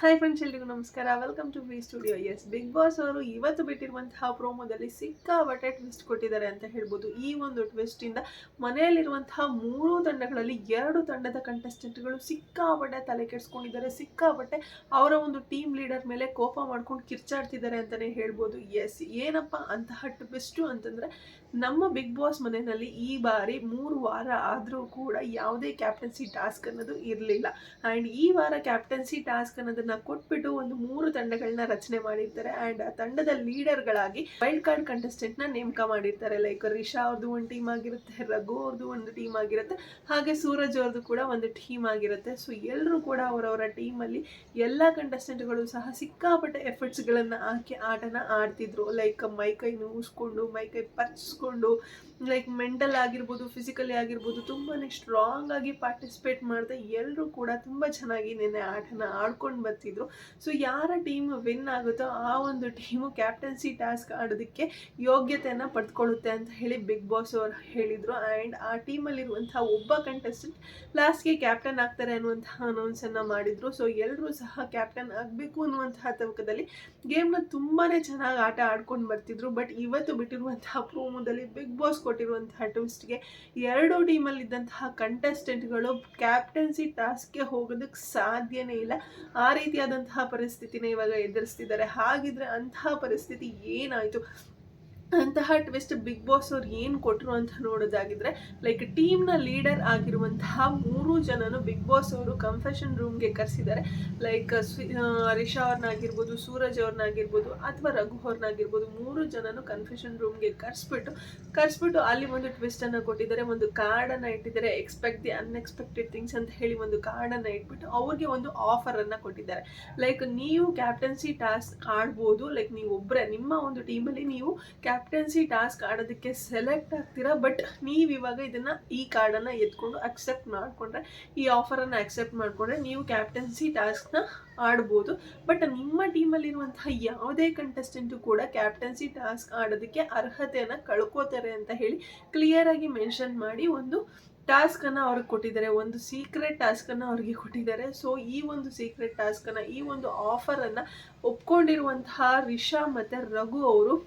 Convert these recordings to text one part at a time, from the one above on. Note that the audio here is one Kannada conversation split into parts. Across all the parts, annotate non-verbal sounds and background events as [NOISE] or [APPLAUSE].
ಹಾಯ್ ಫ್ರೆಂಡ್ಸ್ ಎಲ್ರಿಗೂ ನಮಸ್ಕಾರ. Welcome to V studios Bigg Boss ಅವರು ಇವತ್ತು ಬಿಟ್ಟಿರುವಂತಹ ಪ್ರೋಮೋದಲ್ಲಿ ಸಿಕ್ಕಾಪಟ್ಟೆ ಟ್ವಿಸ್ಟ್ ಕೊಟ್ಟಿದ್ದಾರೆ ಅಂತ ಹೇಳ್ಬೋದು. ಈ ಒಂದು ಟ್ವಿಸ್ಟ್ ಇಂದ ಮನೆಯಲ್ಲಿರುವಂತಹ ಮೂರು ತಂಡಗಳಲ್ಲಿ ಎರಡು ತಂಡದ ಕಂಟೆಸ್ಟೆಂಟ್ಗಳು ಸಿಕ್ಕಾಪಟ್ಟೆ ತಲೆ ಕೆಡಿಸ್ಕೊಂಡಿದ್ದಾರೆ. ಸಿಕ್ಕಾಪಟ್ಟೆ ಅವರ ಒಂದು ಟೀಮ್ ಲೀಡರ್ ಮೇಲೆ ಕೋಪ ಮಾಡ್ಕೊಂಡು ಕಿರ್ಚಾಡ್ತಿದ್ದಾರೆ ಅಂತಾನೆ ಹೇಳ್ಬೋದು. ಎಸ್ ಏನಪ್ಪ ಅಂತಹ ಟ್ವಿಸ್ಟು ಅಂತಂದ್ರೆ ನಮ್ಮ ಬಿಗ್ ಬಾಸ್ ಮನೆಯಲ್ಲಿ ಈ ಬಾರಿ ಮೂರು ವಾರ ಆದರೂ ಕೂಡ ಯಾವುದೇ ಕ್ಯಾಪ್ಟನ್ಸಿ ಟಾಸ್ಕ್ ಅನ್ನೋದು ಇರಲಿಲ್ಲ. ಆ್ಯಂಡ್ ಈ ವಾರ ಕ್ಯಾಪ್ಟನ್ಸಿ ಟಾಸ್ಕ್ ಅನ್ನೋದನ್ನ ಕೊಟ್ಬಿಟ್ಟು ಒಂದು ಮೂರು ತಂಡಗಳನ್ನ ರಚನೆ ಮಾಡಿರ್ತಾರೆ. ಅಂಡ್ ಆ ತಂಡದ ಲೀಡರ್ಗಳಾಗಿ ವೈಲ್ಡ್ ಕಾರ್ಡ್ ಕಂಟೆಸ್ಟೆಂಟ್ನ ನೇಮಕ ಮಾಡಿರ್ತಾರೆ. ಲೈಕ್ ರಿಷಾ ಅವ್ರದ್ದು ಒಂದು ಟೀಮ್ ಆಗಿರುತ್ತೆ, ರಘು ಅವ್ರದ್ದು ಒಂದು ಟೀಮ್ ಆಗಿರುತ್ತೆ, ಹಾಗೆ ಸೂರಜ್ ಅವ್ರದ್ದು ಕೂಡ ಒಂದು ಟೀಮ್ ಆಗಿರುತ್ತೆ. ಸೊ ಎಲ್ಲರೂ ಕೂಡ ಅವರವರ ಟೀಮಲ್ಲಿ ಎಲ್ಲ ಕಂಟೆಸ್ಟೆಂಟ್ಗಳು ಸಹ ಸಿಕ್ಕಾಪಟ್ಟೆ ಎಫರ್ಟ್ಸ್ಗಳನ್ನು ಹಾಕಿ ಆಟನ ಆಡ್ತಿದ್ರು. ಲೈಕ್ ಮೈಕೈ ಮೈ ಮೈಕೈ ಪಚ್ಸ್ಕೊಂಡು ಲೈಕ್ ಮೆಂಟಲ್ ಆಗಿರ್ಬೋದು ಫಿಸಿಕಲಿ ಆಗಿರ್ಬೋದು ತುಂಬಾ ಸ್ಟ್ರಾಂಗ್ ಆಗಿ ಪಾರ್ಟಿಸಿಪೇಟ್ ಮಾಡಿದೆ ಎಲ್ಲರೂ ಕೂಡ ತುಂಬ ಚೆನ್ನಾಗಿ ನಿನ್ನೆ ಆಟನ ಆಡ್ಕೊಂಡು ಬರ್ತಿದ್ರು. ಸೊ ಯಾರ ಟೀಮ್ ವಿನ್ ಆಗುತ್ತೋ ಆ ಒಂದು ಟೀಮು ಕ್ಯಾಪ್ಟನ್ಸಿ ಟಾಸ್ಕ್ ಆಡೋದಕ್ಕೆ ಯೋಗ್ಯತೆಯನ್ನು ಪಡ್ಕೊಳ್ಳುತ್ತೆ ಅಂತ ಹೇಳಿ ಬಿಗ್ ಬಾಸ್ ಅವರು ಹೇಳಿದರು. ಆ್ಯಂಡ್ ಆ ಟೀಮಲ್ಲಿರುವಂಥ ಒಬ್ಬ ಕಂಟೆಸ್ಟೆಂಟ್ ಲಾಸ್ಟ್ಗೆ ಕ್ಯಾಪ್ಟನ್ ಆಗ್ತಾರೆ ಅನ್ನುವಂತಹ ಅನೌನ್ಸನ್ನು ಮಾಡಿದರು. ಸೊ ಎಲ್ಲರೂ ಸಹ ಕ್ಯಾಪ್ಟನ್ ಆಗಬೇಕು ಅನ್ನುವಂತಹ ತವಕದಲ್ಲಿ ಗೇಮ್ನ ತುಂಬಾ ಚೆನ್ನಾಗಿ ಆಟ ಆಡ್ಕೊಂಡು ಬರ್ತಿದ್ರು. ಬಟ್ ಇವತ್ತು ಬಿಟ್ಟಿರುವಂತಹ ಪ್ರೋಮೋದಲ್ಲಿ ಬಿಗ್ ಬಾಸ್ ಕೊಟ್ಟಿರುವಂತಹ ಟ್ವಿಸ್ಟ್ಗೆ ಎರಡು ಟೀಮಲ್ಲಿದ್ದಂತಹ ಕಂಟೆಸ್ಟೆಂಟ್ಗಳು ಕ್ಯಾಪ್ಟನ್ಸಿ ಟಾಸ್ಕ್ಗೆ ಹೋಗೋದಕ್ಕೆ ಸಾಧ್ಯನೇ ಇಲ್ಲ. ಆ ರೀತಿಯಾದಂತಹ ಪರಿಸ್ಥಿತಿನ ಇವಾಗ ಎದುರಿಸ್ತಿದ್ದಾರೆ. ಹಾಗಿದ್ರೆ ಅಂತಹ ಪರಿಸ್ಥಿತಿ ಏನಾಯಿತು? ಅಂತಹ ಟ್ವಿಸ್ಟ್ ಬಿಗ್ ಬಾಸ್ ಅವ್ರು ಏನು ಕೊಟ್ಟರು ಅಂತ ನೋಡೋದಾಗಿದ್ರೆ ಲೈಕ್ ಟೀಮ್ನ ಲೀಡರ್ ಆಗಿರುವಂತಹ ಮೂರು ಜನನು ಬಿಗ್ ಬಾಸ್ ಅವರು ಕನ್ಫೆಷನ್ ರೂಮ್ಗೆ ಕರೆಸಿದ್ದಾರೆ ಲೈಕ್ ರಿಷಾ ಅವ್ರನ್ನಾಗಿರ್ಬೋದು, ಸೂರಜ್ ಅವ್ರನ್ನಾಗಿರ್ಬೋದು ಅಥವಾ ರಘು ಅವ್ರನ್ನಾಗಿರ್ಬೋದು ಮೂರು ಜನನು ಕನ್ಫೆಷನ್ ರೂಮ್ಗೆ ಕರೆಸ್ಬಿಟ್ಟು ಕರೆಸ್ಬಿಟ್ಟು ಅಲ್ಲಿ ಒಂದು ಟ್ವಿಸ್ಟನ್ನು ಕೊಟ್ಟಿದ್ದಾರೆ. ಒಂದು ಕಾರ್ಡನ್ನು ಇಟ್ಟಿದ್ದಾರೆ. ಎಕ್ಸ್ಪೆಕ್ಟ್ ದಿ ಅನ್ಎಕ್ಸ್ಪೆಕ್ಟೆಡ್ ಥಿಂಗ್ಸ್ ಅಂತ ಹೇಳಿ ಒಂದು ಕಾರ್ಡನ್ನು ಇಟ್ಬಿಟ್ಟು ಅವ್ರಿಗೆ ಒಂದು ಆಫರನ್ನು ಕೊಟ್ಟಿದ್ದಾರೆ. ಲೈಕ್ ನೀವು ಕ್ಯಾಪ್ಟನ್ಸಿ ಟಾಸ್ಕ್ ಆಡ್ಬೋದು ಲೈಕ್ ನೀವು ಒಬ್ಬರೇ ನಿಮ್ಮ ಒಂದು ಟೀಮಲ್ಲಿ ನೀವು ಕ್ಯಾಪ್ಟನ್ಸಿ ಟಾಸ್ಕ್ ಆಡೋದಕ್ಕೆ ಸೆಲೆಕ್ಟ್ ಆಗ್ತೀರಾ? ಬಟ್ ನೀವು ಇವಾಗ ಇದನ್ನು ಈ ಕಾರ್ಡನ್ನು ಎತ್ಕೊಂಡು ಅಕ್ಸೆಪ್ಟ್ ಮಾಡಿಕೊಂಡ್ರೆ, ಈ ಆಫರನ್ನು ಅಕ್ಸೆಪ್ಟ್ ಮಾಡಿಕೊಂಡ್ರೆ ನೀವು ಕ್ಯಾಪ್ಟನ್ಸಿ ಟಾಸ್ಕ್ನ ಆಡ್ಬೋದು. ಬಟ್ ನಿಮ್ಮ ಟೀಮಲ್ಲಿರುವಂತಹ ಯಾವುದೇ ಕಂಟೆಸ್ಟೆಂಟು ಕೂಡ ಕ್ಯಾಪ್ಟನ್ಸಿ ಟಾಸ್ಕ್ ಆಡೋದಕ್ಕೆ ಅರ್ಹತೆಯನ್ನು ಕಳ್ಕೋತಾರೆ ಅಂತ ಹೇಳಿ ಕ್ಲಿಯರಾಗಿ ಮೆನ್ಷನ್ ಮಾಡಿ ಒಂದು ಟಾಸ್ಕನ್ನು ಅವ್ರಿಗೆ ಕೊಟ್ಟಿದ್ದಾರೆ. ಒಂದು ಸೀಕ್ರೆಟ್ ಟಾಸ್ಕನ್ನು ಅವ್ರಿಗೆ ಕೊಟ್ಟಿದ್ದಾರೆ. ಸೊ ಈ ಒಂದು ಸೀಕ್ರೆಟ್ ಟಾಸ್ಕನ್ನು ಈ ಒಂದು ಆಫರನ್ನು ಒಪ್ಕೊಂಡಿರುವಂತಹ ರಿಷಾ ಮತ್ತು ರಘು ಅವರ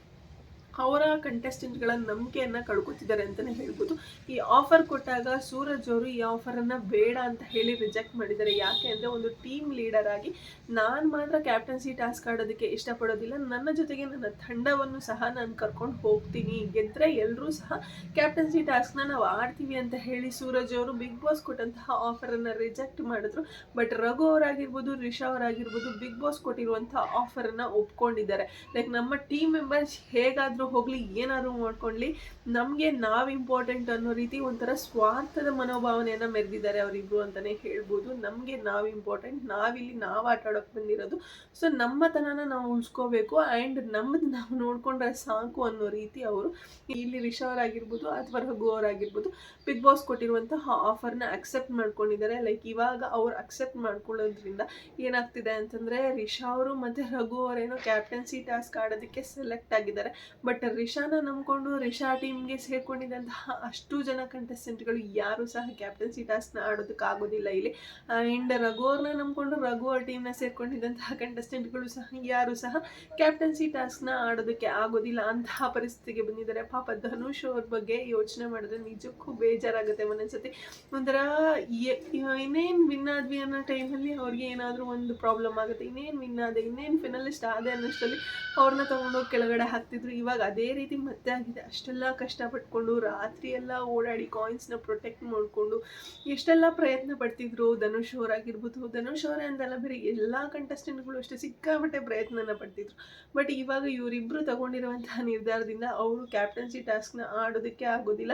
ಕಂಟೆಸ್ಟೆಂಟ್ಗಳ ನಂಬಿಕೆಯನ್ನು ಕಳ್ಕೊತಿದ್ದಾರೆ ಅಂತಲೇ ಹೇಳ್ಬೋದು. ಈ ಆಫರ್ ಕೊಟ್ಟಾಗ ಸೂರಜ್ ಅವರು ಈ ಆಫರನ್ನು ಬೇಡ ಅಂತ ಹೇಳಿ ರಿಜೆಕ್ಟ್ ಮಾಡಿದ್ದಾರೆ. ಯಾಕೆ ಅಂದರೆ ಒಂದು ಟೀಮ್ ಲೀಡರ್ ಆಗಿ ನಾನು ಮಾತ್ರ ಕ್ಯಾಪ್ಟನ್ಸಿ ಟಾಸ್ಕ್ ಆಡೋದಕ್ಕೆ ಇಷ್ಟಪಡೋದಿಲ್ಲ. ನನ್ನ ಜೊತೆಗೆ ನನ್ನ ತಂಡವನ್ನು ಸಹ ನಾನು ಕರ್ಕೊಂಡು ಹೋಗ್ತೀನಿ. ಗೆದ್ದರೆ ಎಲ್ಲರೂ ಸಹ ಕ್ಯಾಪ್ಟನ್ಸಿ ಟಾಸ್ಕ್ನ ನಾವು ಆಡ್ತೀವಿ ಅಂತ ಹೇಳಿ ಸೂರಜ್ ಅವರು ಬಿಗ್ ಬಾಸ್ ಕೊಟ್ಟಂತಹ ಆಫರನ್ನು ರಿಜೆಕ್ಟ್ ಮಾಡಿದ್ರು. ಬಟ್ ರಘು ಅವರಾಗಿರ್ಬೋದು, ರಿಷಾ ಅವರಾಗಿರ್ಬೋದು ಬಿಗ್ ಬಾಸ್ ಕೊಟ್ಟಿರುವಂಥ ಆಫರನ್ನು ಒಪ್ಕೊಂಡಿದ್ದಾರೆ. ಲೈಕ್ ನಮ್ಮ ಟೀಮ್ ಮೆಂಬರ್ಸ್ ಹೇಗಾದರೂ ಹೋಗಲಿ ಏನಾದರೂ ಮಾಡ್ಕೊಳ್ಳಿ. ನಮಗೆ ನಾವು ಇಂಪಾರ್ಟೆಂಟ್ ಅನ್ನೋ ರೀತಿ ಒಂಥರ ಸ್ವಾರ್ಥದ ಮನೋಭಾವನೆಯನ್ನು ಮೆರೆದಿದ್ದಾರೆ ಅವರಿಬ್ರು ಅಂತಲೇ ಹೇಳ್ಬೋದು. ನಮಗೆ ನಾವು ಇಂಪಾರ್ಟೆಂಟ್ ನಾವಿಲ್ಲಿ ನಾವು ಆಟ ಆಡೋಕೆ ಬಂದಿರೋದು. ಸೊ ನಮ್ಮತನನ ನಾವು ಉಳಿಸ್ಕೋಬೇಕು ಆ್ಯಂಡ್ ನಮ್ಮದು ನಾವು ನೋಡಿಕೊಂಡ್ರೆ ಸಾಕು ಅನ್ನೋ ರೀತಿ ಅವರು ಇಲ್ಲಿ ರಿಷಾ ಅವರಾಗಿರ್ಬೋದು ಅಥವಾ ರಘು ಅವರಾಗಿರ್ಬೋದು ಬಿಗ್ ಬಾಸ್ ಕೊಟ್ಟಿರುವಂತಹ ಆಫರ್ನ ಅಕ್ಸೆಪ್ಟ್ ಮಾಡ್ಕೊಂಡಿದ್ದಾರೆ. ಲೈಕ್ ಇವಾಗ ಅವ್ರು ಅಕ್ಸೆಪ್ಟ್ ಮಾಡ್ಕೊಳ್ಳೋದ್ರಿಂದ ಏನಾಗ್ತಿದೆ ಅಂತಂದರೆ ರಿಷಾ ಅವರು ಮತ್ತು ರಘು ಅವರೇನೋ ಕ್ಯಾಪ್ಟನ್ಸಿ ಟಾಸ್ಕ್ ಆಡೋದಕ್ಕೆ ಸೆಲೆಕ್ಟ್ ಆಗಿದ್ದಾರೆ. ಬಟ್ ರಿಷಾನ ನಂಬಿಕೊಂಡು ರಿಷಾ ಟೀಮ್ಗೆ ಸೇರ್ಕೊಂಡಿದ್ದಂತಹ ಅಷ್ಟು ಜನ ಕಂಟೆಸ್ಟೆಂಟ್ಗಳು ಯಾರು ಸಹ ಕ್ಯಾಪ್ಟನ್ಸಿ ಆಡೋದಕ್ಕೆ ಆಗೋದಿಲ್ಲ. ಇಲ್ಲಿ ಆ್ಯಂಡ್ ರಘು ಅವ್ರನ್ನ ನಂಬಿಕೊಂಡು ರಘು ಅವ್ರ ಟೀಮ್ನ ಸೇರ್ಕೊಂಡಿದ್ದಂತಹ ಕಂಟೆಸ್ಟೆಂಟ್ಗಳು ಸಹ ಯಾರು ಸಹ ಕ್ಯಾಪ್ಟನ್ಸಿ ಟಾಸ್ಕ್ನ ಆಡೋದಕ್ಕೆ ಆಗೋದಿಲ್ಲ ಅಂತಹ ಪರಿಸ್ಥಿತಿಗೆ ಬಂದಿದ್ದಾರೆ. ಪಾಪ ಧನುಷ್ ಅವ್ರ ಬಗ್ಗೆ ಯೋಚನೆ ಮಾಡಿದ್ರೆ ನಿಜಕ್ಕೂ ಬೇಜಾರಾಗುತ್ತೆ ಒಂದೊಂದ್ಸತಿ. ಒಂಥರ ಇನ್ನೇನು ವಿನ್ ಆದ್ವಿ ಅನ್ನೋ ಟೈಮಲ್ಲಿ ಅವ್ರಿಗೆ ಏನಾದರೂ ಒಂದು ಪ್ರಾಬ್ಲಮ್ ಆಗುತ್ತೆ, ಇನ್ನೇನು ವಿನ್ ಆದ, ಇನ್ನೇನು ಫಿನಲಿಸ್ಟ್ ಆದ ಅನ್ನೋಷ್ಟರಲ್ಲಿ ಅವ್ರನ್ನ ತೊಗೊಂಡೋಗಿ ಕೆಳಗಡೆ ಹಾಕ್ತಿದ್ರು. ಇವಾಗ ಅದೇ ಮತ್ತೆ ಆಗಿದೆ. ಅಷ್ಟೆಲ್ಲ ಕಷ್ಟಪಟ್ಕೊಂಡು ರಾತ್ರಿ ಎಲ್ಲ ಓಡಾಡಿ ಕಾಯಿನ್ಸ್ನ ಪ್ರೊಟೆಕ್ಟ್ ಮಾಡಿಕೊಂಡು ಎಷ್ಟೆಲ್ಲ ಪ್ರಯತ್ನ ಪಡ್ತಿದ್ರು ಧನುಷ್ ಅವರಾಗಿರ್ಬೋದು ಧನುಷ್ ಅವರೇ ಅಂತಲ್ಲ ಬೇರೆ ಎಲ್ಲ ಕಂಟೆಸ್ಟೆಂಟ್ಗಳು ಅಷ್ಟೇ ಸಿಕ್ಕಾಪಟ್ಟೆ ಪ್ರಯತ್ನನ ಪಡ್ತಿದ್ರು. ಬಟ್ ಇವಾಗ ಇವರಿಬ್ಬರು ತಗೊಂಡಿರುವಂತಹ ನಿರ್ಧಾರದಿಂದ ಅವರು ಕ್ಯಾಪ್ಟನ್ಸಿ ಟಾಸ್ಕ್ನ ಆಡೋದಕ್ಕೆ ಆಗೋದಿಲ್ಲ.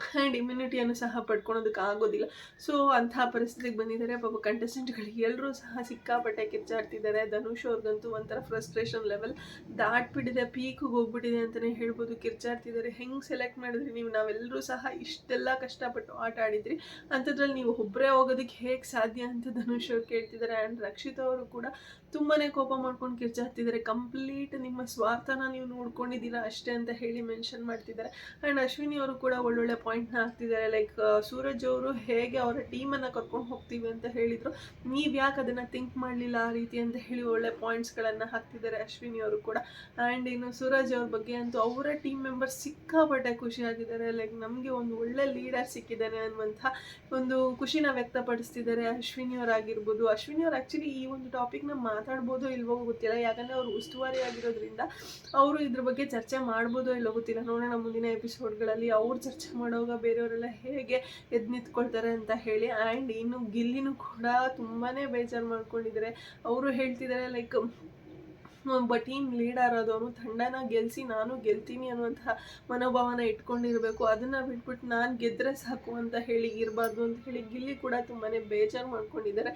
[LAUGHS] ಆ್ಯಂಡ್ ಇಮ್ಯುನಿಟಿಯನ್ನು ಸಹ ಪಡ್ಕೊಳೋದಕ್ಕೆ ಆಗೋದಿಲ್ಲ. ಸೊ ಅಂತಹ ಪರಿಸ್ಥಿತಿಗೆ ಬಂದಿದ್ದಾರೆ. ಪಾಪ ಕಂಟೆಸ್ಟೆಂಟ್ಗಳು ಎಲ್ಲರೂ ಸಹ ಸಿಕ್ಕಾಪಟ್ಟೆ ಕಿಚ್ಚಾಡ್ತಿದ್ದಾರೆ. ಧನುಷ್ ಅವ್ರಿಗಂತೂ ಒಂಥರ ಫ್ರಸ್ಟ್ರೇಷನ್ ಲೆವೆಲ್ ದಾಟ್ಬಿಟ್ಟಿದೆ. ಪೀಕ್ಗೆ ಹೋಗ್ಬಿಟ್ಟಿದೆ ಅಂತಲೇ ಹೇಳ್ಬೋದು. ಕಿರ್ಚಾಡ್ತಿದ್ದಾರೆ ಹೆಂಗೆ ಸೆಲೆಕ್ಟ್ ಮಾಡಿದ್ರಿ ನೀವು? ನಾವೆಲ್ಲರೂ ಸಹ ಇಷ್ಟೆಲ್ಲ ಕಷ್ಟಪಟ್ಟು ಆಟ ಆಡಿದ್ರಿ. ಅಂಥದ್ರಲ್ಲಿ ನೀವು ಒಬ್ಬರೇ ಹೋಗೋದಕ್ಕೆ ಹೇಗೆ ಸಾಧ್ಯ ಅಂತ ಧನುಷ್ ಅವ್ರು ಕೇಳ್ತಿದ್ದಾರೆ. ಆ್ಯಂಡ್ ರಕ್ಷಿತ್ ಅವರು ಕೂಡ ತುಂಬಾ ಕೋಪ ಮಾಡ್ಕೊಂಡು ಕಿರ್ಚಾಡ್ತಿದ್ದಾರೆ ಕಂಪ್ಲೀಟ್ ನಿಮ್ಮ ಸ್ವಾರ್ಥನ ನೀವು ನೋಡ್ಕೊಂಡಿದ್ದೀರಾ ಅಷ್ಟೇ ಅಂತ ಹೇಳಿ ಮೆನ್ಷನ್ ಮಾಡ್ತಿದ್ದಾರೆ ಆ್ಯಂಡ್ ಅಶ್ವಿನಿ ಅವರು ಕೂಡ ಒಳ್ಳೊಳ್ಳೆ ಪಾಯಿಂಟ್ನ ಹಾಕ್ತಿದ್ದಾರೆ ಲೈಕ್ ಸೂರಜ್ ಅವರು ಹೇಗೆ ಅವರ ಟೀಮನ್ನು ಕರ್ಕೊಂಡು ಹೋಗ್ತೀವಿ ಅಂತ ಹೇಳಿದರು. ನೀವು ಯಾಕೆ ಅದನ್ನು ಥಿಂಕ್ ಮಾಡಲಿಲ್ಲ ಆ ರೀತಿ ಅಂತ ಹೇಳಿ ಒಳ್ಳೆ ಪಾಯಿಂಟ್ಸ್ಗಳನ್ನು ಹಾಕ್ತಿದ್ದಾರೆ ಅಶ್ವಿನಿ ಅವರು ಕೂಡ. ಆ್ಯಂಡ್ ಇನ್ನು ಸೂರಜ್ ಅವ್ರ ಬಗ್ಗೆ ಅಂತೂ ಅವರ ಟೀಮ್ ಮೆಂಬರ್ಸ್ ಸಿಕ್ಕಾಪಟ್ಟೆ ಖುಷಿಯಾಗಿದ್ದಾರೆ ಲೈಕ್, ನಮಗೆ ಒಂದು ಒಳ್ಳೆ ಲೀಡರ್ ಸಿಕ್ಕಿದ್ದಾನೆ ಅನ್ನುವಂಥ ಒಂದು ಖುಷಿನ ವ್ಯಕ್ತಪಡಿಸ್ತಿದ್ದಾರೆ ಅಶ್ವಿನಿ ಅವರಾಗಿರ್ಬೋದು ಅಶ್ವಿನಿ ಅವ್ರು ಆ್ಯಕ್ಚುಲಿ ಈ ಒಂದು ಟಾಪಿಕ್ನ ಮಾತಾಡ್ಬೋದೋ ಇಲ್ವೋ ಗೊತ್ತಿಲ್ಲ. ಯಾಕಂದರೆ ಅವರು ಉಸ್ತುವಾರಿ ಆಗಿರೋದ್ರಿಂದ ಅವರು ಇದ್ರ ಬಗ್ಗೆ ಚರ್ಚೆ ಮಾಡ್ಬೋದೋ ಇಲ್ಲೋ ಗೊತ್ತಿಲ್ಲ. ನೋಡೋಣ ಮುಂದಿನ ಎಪಿಸೋಡ್ಗಳಲ್ಲಿ ಅವ್ರು ಚರ್ಚೆ ಮಾಡೋವಾಗ ಬೇರೆಯವರೆಲ್ಲ ಹೇಗೆ ಎದ್ದು ನಿಂತ್ಕೊಳ್ತಾರೆ ಅಂತ ಹೇಳಿ. ಆ್ಯಂಡ್ ಇನ್ನು ಗಿಲ್ಲಿನೂ ಕೂಡ ತುಂಬಾ ಬೇಜಾರು ಮಾಡ್ಕೊಂಡಿದ್ದಾರೆ ಅವರು ಹೇಳ್ತಿದ್ದಾರೆ ಲೈಕ್ ಒಬ್ಬ ಟೀಮ್ ಲೀಡರ್ ಆದವನು ತಂಡನ ಗೆಲ್ಲಿಸಿ ನಾನು ಗೆಲ್ತೀನಿ ಅನ್ನುವಂತಹ ಮನೋಭಾವನ ಇಟ್ಕೊಂಡಿರಬೇಕು. ಅದನ್ನು ಬಿಟ್ಬಿಟ್ಟು ನಾನು ಗೆದ್ದರೆ ಸಾಕು ಅಂತ ಹೇಳಿ ಇರಬಾರ್ದು ಅಂತ ಹೇಳಿ ಗಿಲ್ಲಿ ಕೂಡ ತುಂಬಾ ಬೇಜಾರು ಮಾಡ್ಕೊಂಡಿದ್ದಾರೆ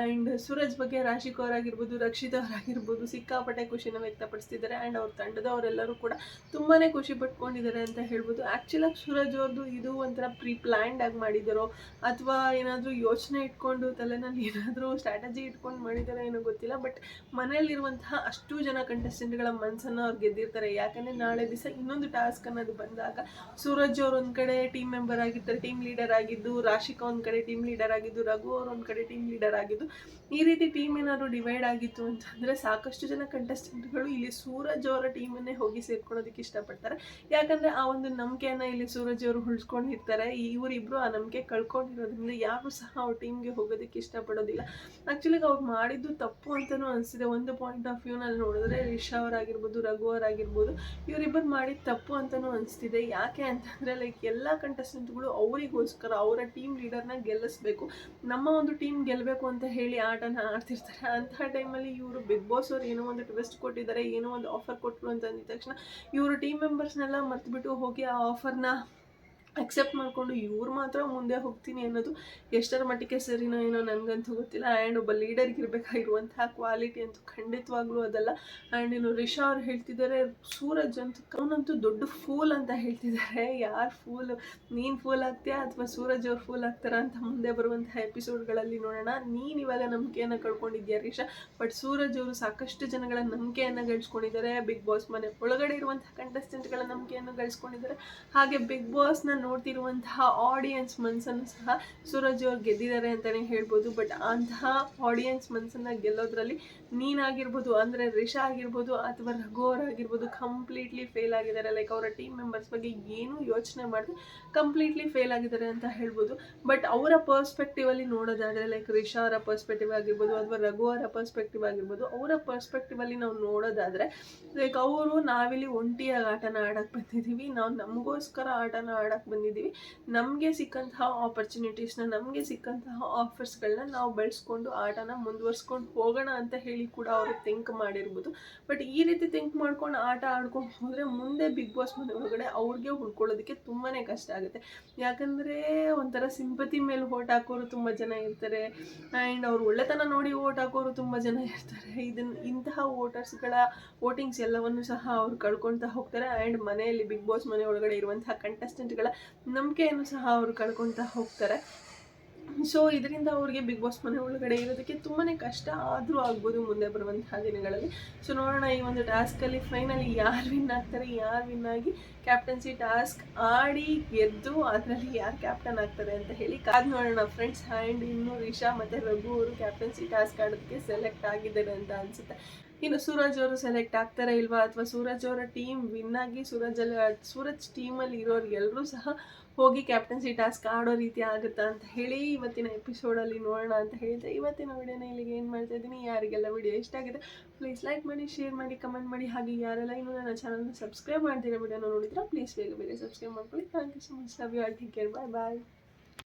ಆ್ಯಂಡ್ ಸೂರಜ್ ಬಗ್ಗೆ ರಾಶಿಕ್ ಅವರಾಗಿರ್ಬೋದು ರಕ್ಷಿತ್ ಅವರಾಗಿರ್ಬೋದು ಸಿಕ್ಕಾಪಟ್ಟೆ ಖುಷಿನ ವ್ಯಕ್ತಪಡಿಸ್ತಿದ್ದಾರೆ. ಆ್ಯಂಡ್ ಅವ್ರ ತಂಡದವರೆಲ್ಲರೂ ಕೂಡ ತುಂಬಾ ಖುಷಿ ಪಟ್ಕೊಂಡಿದ್ದಾರೆ ಅಂತ ಹೇಳ್ಬೋದು. ಆ್ಯಕ್ಚುಲಾಗಿ ಸೂರಜ್ ಅವ್ರದ್ದು ಇದು ಒಂಥರ ಪ್ರೀ ಪ್ಲ್ಯಾಂಡ್ ಆಗಿ ಮಾಡಿದ್ದಾರೋ, ಅಥವಾ ಏನಾದರೂ ಯೋಚನೆ ಇಟ್ಕೊಂಡು ತಲೆನಲ್ಲಿ ಏನಾದರೂ ಸ್ಟ್ರಾಟಜಿ ಇಟ್ಕೊಂಡು ಮಾಡಿದಾರೋ ಏನೋ ಗೊತ್ತಿಲ್ಲ. ಬಟ್ ಮನೆಯಲ್ಲಿರುವಂತಹ ಅಷ್ಟು ಜನ ಕಂಟೆಸ್ಟೆಂಟ್ಗಳ ಮನಸ್ಸನ್ನು ಅವ್ರು ಗೆದ್ದಿರ್ತಾರೆ. ಯಾಕಂದರೆ ನಾಳೆ ದಿವಸ ಇನ್ನೊಂದು ಟಾಸ್ಕ್ ಅನ್ನೋದು ಬಂದಾಗ ಸೂರಜ್ ಅವ್ರು ಒಂದು ಕಡೆ ಟೀಮ್ ಮೆಂಬರ್ ಆಗಿರ್ತಾರೆ ಟೀಮ್ ಲೀಡರ್ ಆಗಿದ್ದು, ರಾಶಿಕಾ ಒಂದು ಕಡೆ ಟೀಮ್ ಲೀಡರ್ ಆಗಿದ್ದು, ರಘು ಅವ್ರು ಒಂದು ಕಡೆ ಟೀಮ್ ಲೀಡರ್ ಆಗಿದ್ದು ಈ ರೀತಿ ಟೀಮ್ ಏನಾದರೂ ಡಿವೈಡ್ ಆಗಿತ್ತು ಅಂತಂದರೆ ಸಾಕಷ್ಟು ಜನ ಕಂಟೆಸ್ಟೆಂಟ್ಗಳು ಇಲ್ಲಿ ಸೂರಜ್ ಅವರ ಟೀಮನ್ನೇ ಹೋಗಿ ಸೇರ್ಕೊಳ್ಳೋದಕ್ಕೆ ಇಷ್ಟಪಡ್ತಾರೆ. ಯಾಕಂದರೆ ಆ ಒಂದು ನಂಬಿಕೆಯನ್ನು ಇಲ್ಲಿ ಸೂರಜ್ ಅವರು ಉಳಿಸ್ಕೊಂಡಿರ್ತಾರೆ. ಇವರಿಬ್ಬರು ಆ ನಂಬಿಕೆ ಕಳ್ಕೊಂಡಿರೋದ್ರಿಂದ ಯಾರು ಸಹ ಅವ್ರ ಟೀಮ್ಗೆ ಹೋಗೋದಕ್ಕೆ ಇಷ್ಟಪಡೋದಿಲ್ಲ. ಆ್ಯಕ್ಚುಲಿ ಅವ್ರು ಮಾಡಿದ್ದು ತಪ್ಪು ಅಂತಲೂ ಅನಿಸಿದೆ ಒಂದು ಪಾಯಿಂಟ್ ಆಫ್ ವ್ಯೂನಲ್ಲಿ ನೋಡಿದ್ರೆ ರಿಷಾ ಅವರಾಗಿರ್ಬೋದು, ರಘು ಅವರಾಗಿರ್ಬೋದು ಇವರಿಬ್ಬರು ಮಾಡಿದ ತಪ್ಪು ಅಂತಲೂ ಅನಿಸ್ತಿದೆ. ಯಾಕೆ ಅಂತಂದರೆ ಲೈಕ್ ಎಲ್ಲ ಕಂಟೆಸ್ಟೆಂಟ್ಗಳು ಅವರಿಗೋಸ್ಕರ, ಅವರ ಟೀಮ್ ಲೀಡರ್ನ ಗೆಲ್ಲಿಸ್ಬೇಕು. ನಮ್ಮ ಒಂದು ಟೀಮ್ ಗೆಲ್ಲಬೇಕು ಅಂತ ಹೇಳಿ ಆಟನ ಆಡ್ತಿರ್ತಾರೆ. ಅಂಥ ಟೈಮಲ್ಲಿ ಇವರು ಬಿಗ್ ಬಾಸ್ ಅವ್ರು ಏನೋ ಒಂದು ಟ್ವಿಸ್ಟ್ ಕೊಟ್ಟಿದ್ದಾರೆ, ಏನೋ ಒಂದು ಆಫರ್ ಕೊಟ್ಟರು ಅಂತ ಅಂದಿದ ತಕ್ಷಣ ಇವರು ಟೀಮ್ ಮೆಂಬರ್ಸ್ನೆಲ್ಲ ಮರ್ತ್ಬಿಟ್ಟು ಹೋಗಿ ಆ ಆಫರ್ನ ಅಕ್ಸೆಪ್ಟ್ ಮಾಡಿಕೊಂಡು ಇವ್ರು ಮಾತ್ರ ಮುಂದೆ ಹೋಗ್ತೀನಿ ಅನ್ನೋದು ಎಷ್ಟರ ಮಟ್ಟಿಗೆ ಸರಿನೋ ಏನೋ ನನಗಂತೂ ಗೊತ್ತಿಲ್ಲ. ಆ್ಯಂಡ್ ಒಬ್ಬ ಲೀಡರ್ಗೆ ಇರಬೇಕಾಗಿರುವಂತಹ ಕ್ವಾಲಿಟಿ ಅಂತೂ ಖಂಡಿತವಾಗ್ಲೂ ಅದಲ್ಲ. ಆ್ಯಂಡ್ ಇನ್ನು ರಿಷಾ ಅವ್ರು ಹೇಳ್ತಿದ್ದಾರೆ, ಸೂರಜ್ ಅಂತೂ ಅವನಂತೂ ದೊಡ್ಡ ಫೂಲ್ ಅಂತ ಹೇಳ್ತಿದ್ದಾರೆ. ಯಾರು ಫೂಲ್ ನೀನು ಫೂಲ್ ಆಗ್ತೀಯಾ ಅಥವಾ ಸೂರಜ್ ಅವ್ರು ಫೂಲ್ ಆಗ್ತಾರಾ ಅಂತ ಮುಂದೆ ಬರುವಂತಹ ಎಪಿಸೋಡ್ಗಳಲ್ಲಿ ನೋಡೋಣ. ನೀನು ಇವಾಗ ನಂಬಿಕೆಯನ್ನು ಕಳ್ಕೊಂಡಿದ್ಯಾ ರಿಷಾ? ಬಟ್ ಸೂರಜ್ ಅವರು ಸಾಕಷ್ಟು ಜನಗಳ ನಂಬಿಕೆಯನ್ನು ಗಳಿಸ್ಕೊಂಡಿದ್ದಾರೆ. ಬಿಗ್ ಬಾಸ್ ಮನೆ ಒಳಗಡೆ ಇರುವಂತಹ ಕಂಟೆಸ್ಟೆಂಟ್ಗಳ ನಂಬಿಕೆಯನ್ನು ಗಳಿಸ್ಕೊಂಡಿದ್ದಾರೆ. ಹಾಗೆ ಬಿಗ್ ಬಾಸ್ನ ನೋಡ್ತಿರುವಂತಹ ಆಡಿಯನ್ಸ್ ಮನಸ್ಸನ್ನು ಸಹ ಸೂರಜ್ ಅವ್ರು ಗೆದ್ದಿದ್ದಾರೆ ಅಂತಲೇ ಹೇಳ್ಬೋದು. ಬಟ್ ಅಂತಹ ಆಡಿಯನ್ಸ್ ಮನಸ್ಸನ್ನು ಗೆಲ್ಲೋದ್ರಲ್ಲಿ ನೀನಾಗಿರ್ಬೋದು ಅಂದರೆ ರಿಷಾ ಆಗಿರ್ಬೋದು, ಅಥವಾ ರಘು ಅವರಾಗಿರ್ಬೋದು ಕಂಪ್ಲೀಟ್ಲಿ ಫೇಲ್ ಆಗಿದ್ದಾರೆ. ಲೈಕ್ ಅವರ ಟೀಮ್ ಮೆಂಬರ್ಸ್ ಬಗ್ಗೆ ಏನೂ ಯೋಚನೆ ಮಾಡಿದೆ ಕಂಪ್ಲೀಟ್ಲಿ ಫೇಲ್ ಆಗಿದ್ದಾರೆ ಅಂತ ಹೇಳ್ಬೋದು. ಬಟ್ ಅವರ ಪರ್ಸ್ಪೆಕ್ಟಿವಲ್ಲಿ ನೋಡೋದಾದರೆ ಲೈಕ್ ರಿಷಾ ಅವರ ಪರ್ಸ್ಪೆಕ್ಟಿವ್ ಆಗಿರ್ಬೋದು, ಅಥವಾ ರಘು ಅವರ ಪರ್ಸ್ಪೆಕ್ಟಿವ್ ಆಗಿರ್ಬೋದು, ಅವರ ಪರ್ಸ್ಪೆಕ್ಟಿವಲ್ಲಿ ನಾವು ನೋಡೋದಾದರೆ ಲೈಕ್ ಅವರು ನಾವಿಲ್ಲಿ ಒಂಟಿಯಾಗಿ ಆಟನ ಆಡಕ್ಕೆ ಬಂದಿದ್ದೀವಿ ನಾವು ನಮಗೋಸ್ಕರ ಆಟನ ಆಡಕ್ಕೆ ಬಂದಿದ್ದೀವಿ. ನಮಗೆ ಸಿಕ್ಕಂತಹ ಆಪರ್ಚುನಿಟೀಸ್ನ ನಮಗೆ ಸಿಕ್ಕಂತಹ ಆಫರ್ಸ್ಗಳನ್ನ ನಾವು ಬೆಳೆಸ್ಕೊಂಡು ಆಟನ ಮುಂದುವರ್ಸ್ಕೊಂಡು ಹೋಗೋಣ ಅಂತ ಹೇಳಿ ಕೂಡ ಅವರು ಥಿಂಕ್ ಮಾಡಿರ್ಬೋದು. ಬಟ್ ಈ ರೀತಿ ಥಿಂಕ್ ಮಾಡ್ಕೊಂಡು ಆಟ ಆಡ್ಕೊಂಡು ಹೋದರೆ ಮುಂದೆ ಬಿಗ್ ಬಾಸ್ ಮನೆ ಒಳಗಡೆ ಅವ್ರಿಗೆ ಉಳ್ಕೊಳ್ಳೋದಕ್ಕೆ ತುಂಬಾ ಕಷ್ಟ ಆಗುತ್ತೆ. ಯಾಕಂದರೆ ಒಂಥರ ಸಿಂಪತಿ ಮೇಲೆ ಓಟ್ ಹಾಕೋರು ತುಂಬ ಜನ ಇರ್ತಾರೆ. ಆ್ಯಂಡ್ ಅವ್ರು ಒಳ್ಳೆತನ ನೋಡಿ ಓಟ್ ಹಾಕೋರು ತುಂಬ ಜನ ಇರ್ತಾರೆ. ಇದನ್ನು ಇಂತಹ ವೋಟರ್ಸ್ಗಳ ವೋಟಿಂಗ್ಸ್ ಎಲ್ಲವನ್ನು ಸಹ ಅವ್ರು ಕಳ್ಕೊಳ್ತಾ ಹೋಗ್ತಾರೆ. ಆ್ಯಂಡ್ ಮನೆಯಲ್ಲಿ ಬಿಗ್ ಬಾಸ್ ಮನೆ ಒಳಗಡೆ ಇರುವಂತಹ ಕಂಟೆಸ್ಟೆಂಟ್ಗಳ ನಂಬಿಕೆಯನ್ನು ಸಹ ಅವರು ಕಳ್ಕೊತಾ ಹೋಗ್ತಾರೆ. ಸೊ ಇದರಿಂದ ಅವ್ರಿಗೆ ಬಿಗ್ ಬಾಸ್ ಮನೆ ಒಳಗಡೆ ಇರೋದಕ್ಕೆ ತುಂಬಾ ಕಷ್ಟ ಆದರೂ ಆಗ್ಬೋದು ಮುಂದೆ ಬರುವಂತಹ ದಿನಗಳಲ್ಲಿ. ಸೊ ನೋಡೋಣ ಈ ಒಂದು ಟಾಸ್ಕಲ್ಲಿ ಫೈನಲಿ ಯಾರು ವಿನ್ ಆಗ್ತಾರೆ, ಯಾರು ವಿನ್ ಆಗಿ ಕ್ಯಾಪ್ಟನ್ಸಿ ಟಾಸ್ಕ್ ಆಡಿ ಗೆದ್ದು ಅದರಲ್ಲಿ ಯಾರು ಕ್ಯಾಪ್ಟನ್ ಆಗ್ತಾರೆ ಅಂತ ಹೇಳಿ ಕಾದ್ ನೋಡೋಣ ಫ್ರೆಂಡ್ಸ್ ಆ್ಯಂಡ್ ಇನ್ನು ರಿಷಾ ಮತ್ತು ರಘು ಅವರು ಕ್ಯಾಪ್ಟನ್ಸಿ ಟಾಸ್ಕ್ ಆಡೋದಕ್ಕೆ ಸೆಲೆಕ್ಟ್ ಆಗಿದ್ದಾರೆ ಅಂತ ಅನಿಸುತ್ತೆ. ಇನ್ನು ಸೂರಜ್ ಅವರು ಸೆಲೆಕ್ಟ್ ಆಗ್ತಾರಾ ಇಲ್ವಾ? ಅಥವಾ ಸೂರಜ್ ಅವರ ಟೀಮ್ ವಿನ್ ಆಗಿ ಸೂರಜ್ ಸೂರಜ್ ಟೀಮಲ್ಲಿ ಇರೋರು ಎಲ್ಲರೂ ಸಹ ಹೋಗಿ ಕ್ಯಾಪ್ಟನ್ಸಿ ಟಾಸ್ಕ್ ಆಡೋ ರೀತಿ ಆಗುತ್ತಾ ಅಂತ ಹೇಳಿ ಇವತ್ತಿನ ಎಪಿಸೋಡಲ್ಲಿ ನೋಡೋಣ ಅಂತ ಹೇಳಿದ್ರೆ ಇವತ್ತಿನ ವಿಡಿಯೋನ ಇಲ್ಲಿಗೆ ಏನು ಮಾಡ್ತಾ ಇದ್ದೀನಿ. ಯಾರಿಗೆಲ್ಲ ವಿಡಿಯೋ ಇಷ್ಟ ಆಗಿದೆ ಪ್ಲೀಸ್ ಲೈಕ್ ಮಾಡಿ ಶೇರ್ ಮಾಡಿ ಕಮೆಂಟ್ ಮಾಡಿ. ಹಾಗೆ ಯಾರೆಲ್ಲ ಇನ್ನೂ ನನ್ನ ಚಾನಲ್ನ ಸಬ್ಸ್ಕ್ರೈಬ್ ಮಾಡ್ತೀರಾ ವಿಡಿಯೋನ ನೋಡಿದ್ರೆ ಪ್ಲೀಸ್ ಬೇಗ ಬೇಗ ಸಬ್ಸ್ಕ್ರೈಬ್ ಮಾಡ್ಕೊಳ್ಳಿ. Thank you so much love you take care bye bye